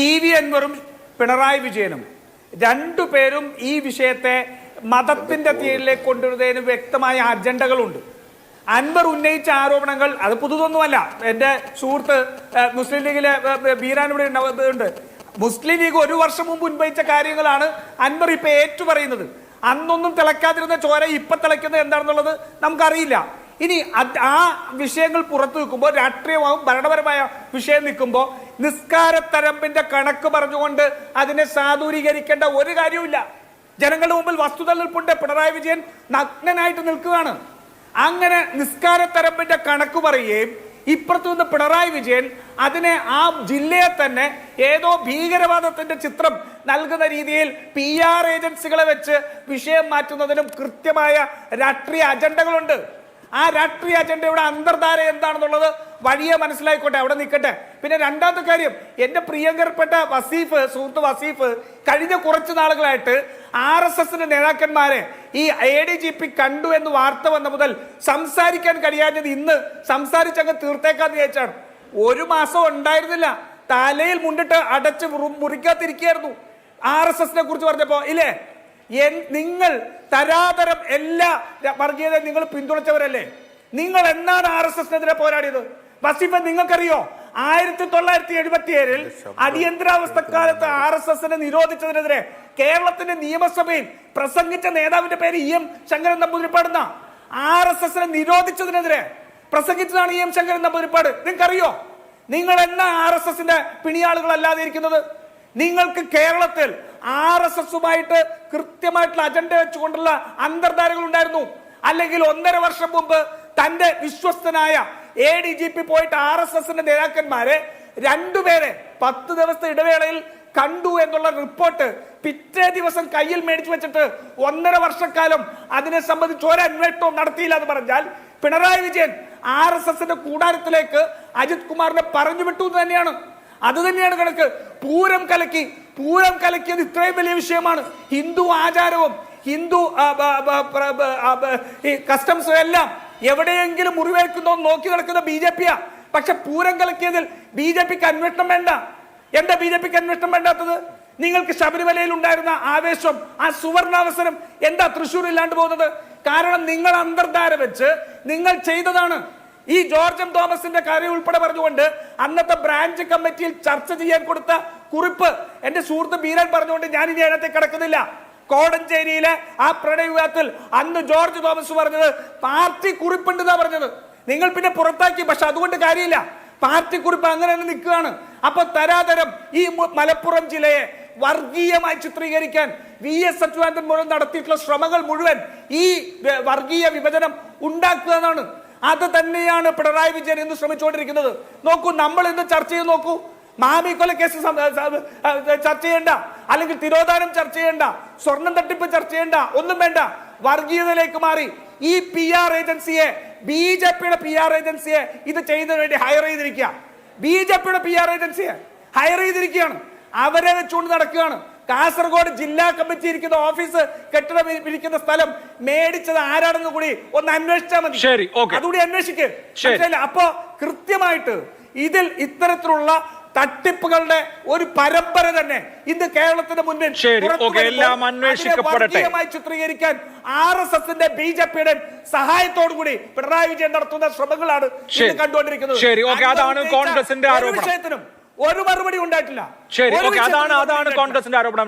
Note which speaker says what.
Speaker 1: P V അൻവറും Pinarayi വിജയനും. രണ്ടു പേരും ഈ വിഷയത്തെ മതത്തിന്റെ തീരിലേക്ക് കൊണ്ടുവരുന്നതിന് വ്യക്തമായ അജണ്ടകളുണ്ട്. അൻവർ ഉന്നയിച്ച ആരോപണങ്ങൾ അത് പുതുതൊന്നുമല്ല. എന്റെ സുഹൃത്ത് മുസ്ലിം ലീഗിലെ ബീരാൻ ഇവിടെ ഉണ്ട്. മുസ്ലിം ലീഗ് ഒരു വർഷം മുമ്പ് ഉന്നയിച്ച കാര്യങ്ങളാണ് അൻവർ ഇപ്പൊ ഏറ്റു പറയുന്നത് അന്നൊന്നും തിളക്കാതിരുന്ന ചോര ഇപ്പൊ തിളയ്ക്കുന്നത് എന്താണെന്നുള്ളത് നമുക്കറിയില്ല. ഇനി ആ വിഷയങ്ങൾ പുറത്തു നിൽക്കുമ്പോൾ രാഷ്ട്രീയമാവും ഭരണപരമായ വിഷയം നിൽക്കുമ്പോൾ നിസ്കാരത്തരമ്പിന്റെ കണക്ക് പറഞ്ഞുകൊണ്ട് അതിനെ സാധൂരീകരിക്കേണ്ട ഒരു കാര്യവുമില്ല. ജനങ്ങളുടെ മുമ്പിൽ വസ്തുത നിൽപ്പുണ്ട്. പിണറായി വിജയൻ നഗ്നനായിട്ട് നിൽക്കുകയാണ്. അങ്ങനെ നിസ്കാരത്തരമ്പിന്റെ കണക്ക് പറയുകയും ഇപ്പുറത്തു നിന്ന് പിണറായി വിജയൻ അതിനെ ആ ജില്ലയെ തന്നെ ഏതോ ഭീകരവാദത്തിന്റെ ചിത്രം നൽകുന്ന രീതിയിൽ പി ആർ ഏജൻസികളെ വെച്ച് വിഷയം മാറ്റുന്നതിനും കൃത്യമായ രാഷ്ട്രീയ അജണ്ടകളുണ്ട്. ആ രാഷ്ട്രീയ അജണ്ടയുടെ അന്തർധാര എന്താണെന്നുള്ളത് വഴിയെ മനസ്സിലായിക്കോട്ടെ അവിടെ നിൽക്കട്ടെ പിന്നെ രണ്ടാമത്തെ കാര്യം എന്റെ പ്രിയങ്കരപ്പെട്ട വസീഫ് സുഹൃത്ത് വസീഫ് കഴിഞ്ഞ കുറച്ച് നാളുകളായിട്ട് ആർ എസ് എസിന്റെ നേതാക്കന്മാരെ ഈ എ ഡി ജി പി കണ്ടു എന്ന് വാർത്ത വന്ന മുതൽ സംസാരിക്കാൻ കഴിയാഞ്ഞത് ഇന്ന് സംസാരിച്ചങ്ങ് തീർത്തേക്കാന്ന് വിചാരിച്ചാണ്. ഒരു മാസം ഉണ്ടായിരുന്നില്ല. തലയിൽ മുണ്ടിട്ട് അടച്ച് മുറു- മുറിക്കാതിരിക്കുകയായിരുന്നു. ആർ എസ് എസിനെ കുറിച്ച് പറഞ്ഞപ്പോ ഇല്ലേ? നിങ്ങൾ തരാതരം എല്ലാ വർഗീയത വർഗീയതയും നിങ്ങൾ പിന്തുണച്ചവരല്ലേ? നിങ്ങൾ എന്നാണ് ആർ എസ് എസിനെതിരെ പോരാടിയത്? വസീഫ നിങ്ങൾക്കറിയോ? ആയിരത്തി തൊള്ളായിരത്തി എഴുപത്തി ഏഴിൽ അടിയന്തരാവസ്ഥക്കാലത്ത് ആർ എസ് എസിനെ നിരോധിച്ചതിനെതിരെ കേരളത്തിന്റെ നിയമസഭയിൽ പ്രസംഗിച്ച നേതാവിന്റെ പേര് ഇ എം ശങ്കരൻ നമ്പൂതിരിപ്പാടുന്ന ആർ എസ് എസിനെ നിരോധിച്ചതിനെതിരെ പ്രസംഗിച്ചതാണ് ഇ എം ശങ്കരൻ നമ്പൂതിരിപ്പാട്. നിങ്ങൾക്കറിയോ? നിങ്ങൾ എന്നാ ആർ എസ് എസിന്റെ പിണിയാളുകളല്ലാതെ ഇരിക്കുന്നത് നിങ്ങൾക്ക് കേരളത്തിൽ ആർ എസ് എസുമായിട്ട് കൃത്യമായിട്ടുള്ള അജണ്ട വെച്ചുകൊണ്ടുള്ള അന്തർധാരകൾ ഉണ്ടായിരുന്നു. അല്ലെങ്കിൽ ഒന്നര വർഷം മുമ്പ് തന്റെ വിശ്വസ്തനായ എ ഡി ജി പി പോയിട്ട് ആർ എസ് എസിന്റെ നേതാക്കന്മാരെ രണ്ടുപേരെ പത്ത് ദിവസത്തെ ഇടവേളയിൽ കണ്ടു എന്നുള്ള റിപ്പോർട്ട് പിറ്റേ ദിവസം കയ്യിൽ മേടിച്ചു വെച്ചിട്ട് ഒന്നര വർഷക്കാലം അതിനെ സംബന്ധിച്ച് ഒരന്വേഷണവും നടത്തിയില്ല എന്ന് പറഞ്ഞാൽ പിണറായി വിജയൻ ആർ എസ് എസിന്റെ കൂടാരത്തിലേക്ക് അജിത് കുമാറിനെ പറഞ്ഞു വിട്ടു തന്നെയാണ്. അത് തന്നെയാണ് കണക്ക്. പൂരം കലക്കി പൂരം കലക്കിയത് ഇത്രയും വലിയ വിഷയമാണ്. ഹിന്ദു ആചാരവും ഹിന്ദു കസ്റ്റംസും എല്ലാം എവിടെയെങ്കിലും മുറിവേൽക്കുന്നോ നോക്കി നടക്കുന്ന ബി ജെ പിയാ. പക്ഷെ പൂരം കലക്കിയതിൽ ബി ജെ പിക്ക് അന്വേഷണം വേണ്ട. എന്താ ബി ജെ പിക്ക് അന്വേഷണം വേണ്ടാത്തത്? നിങ്ങൾക്ക് ശബരിമലയിൽ ഉണ്ടായിരുന്ന ആവേശം ആ സുവർണാവസരം എന്താ തൃശ്ശൂർ ഇല്ലാണ്ട് പോകുന്നത്? കാരണം നിങ്ങൾ അന്തർധാര വെച്ച് നിങ്ങൾ ചെയ്തതാണ് ഈ ജോർജ് എം തോമസിന്റെ കാര്യം ഉൾപ്പെടെ പറഞ്ഞുകൊണ്ട് അന്നത്തെ ബ്രാഞ്ച് കമ്മിറ്റിയിൽ ചർച്ച ചെയ്യാൻ കൊടുത്ത കുറിപ്പ് എന്റെ സുഹൃത്ത് ബീരൻ പറഞ്ഞുകൊണ്ട് ഞാൻ ഇനി അതിനകത്ത് കിടക്കുന്നില്ല. കോടഞ്ചേരിയിലെ ആ പ്രണയവിവാഹത്തിൽ അന്ന് ജോർജ് തോമസ് പറഞ്ഞത് പാർട്ടി കുറിപ്പുണ്ടെന്നാ പറഞ്ഞത്. നിങ്ങൾ പിന്നെ പുറത്താക്കി പക്ഷെ അതുകൊണ്ട് കാര്യമില്ല. പാർട്ടി കുറിപ്പ് അങ്ങനെ തന്നെ നിൽക്കുകയാണ്. അപ്പൊ തരാതരം ഈ മലപ്പുറം ജില്ലയെ വർഗീയമായി ചിത്രീകരിക്കാൻ വി എസ് അച്യുതാനന്ദൻ മുഴുവൻ നടത്തിയിട്ടുള്ള ശ്രമങ്ങൾ മുഴുവൻ ഈ വർഗീയ വിഭജനം ഉണ്ടാക്കുക എന്നാണ്. അത് തന്നെയാണ് പിണറായി വിജയൻ ഇന്ന് ശ്രമിച്ചുകൊണ്ടിരിക്കുന്നത്. നോക്കൂ നമ്മൾ ഇന്ന് ചർച്ച ചെയ്ത് നോക്കൂ. മാമി കേസ് ചർച്ച ചെയ്യണ്ട. അല്ലെങ്കിൽ തിരോധാനം ചർച്ച ചെയ്യണ്ട. സ്വർണം തട്ടിപ്പ് ചർച്ച ചെയ്യണ്ട. ഒന്നും വേണ്ട. വർഗീയതയിലേക്ക് മാറി. ഈ പി ആർ ഏജൻസിയെ ബി ജെ പിയുടെ പി ആർ ഏജൻസിയെ ഇത് ചെയ്യുന്നതിന് വേണ്ടി ഹയർ ചെയ്തിരിക്കുക. ബി ജെ പിയുടെ പി ആർ ഏജൻസിയെ ഹയർ ചെയ്തിരിക്കുകയാണ്. അവരെ വെച്ചുകൊണ്ട് നടക്കുകയാണ്. കാസർഗോഡ് ജില്ലാ കമ്മിറ്റി ഇരിക്കുന്ന ഓഫീസ് കെട്ടിടം ഇരി- ഇരിക്കുന്ന സ്ഥലം മേടിച്ചത് ആരാണെന്ന് കൂടി ഒന്ന് അന്വേഷിച്ചാൽ മതി
Speaker 2: ശരി.
Speaker 1: അതുകൂടി അന്വേഷിക്ക്? അപ്പോ കൃത്യമായിട്ട് ഇതിൽ ഇത്തരത്തിലുള്ള തട്ടിപ്പുകളുടെ ഒരു പരമ്പര തന്നെ ഇന്ന് കേരളത്തിന്റെ മുന്നിൽ
Speaker 2: എല്ലാം അന്വേഷിക്കപ്പെടട്ടെ.
Speaker 1: ചിത്രീകരിക്കാൻ ആർ എസ് എസിന്റെ ബി ജെ പിയുടെ സഹായത്തോടു കൂടി പിണറായി വിജയൻ നടത്തുന്ന ശ്രമങ്ങളാണ് കണ്ടുകൊണ്ടിരിക്കുന്നത്
Speaker 2: അതാണ് കോൺഗ്രസിന്റെ
Speaker 1: ഒരു
Speaker 2: ആരോപണം.
Speaker 1: വിഷയത്തിനും ഒരു മറുപടി ഉണ്ടായിട്ടില്ല
Speaker 2: അതാണ് അതാണ് കോൺഗ്രസിന്റെ ആരോപണം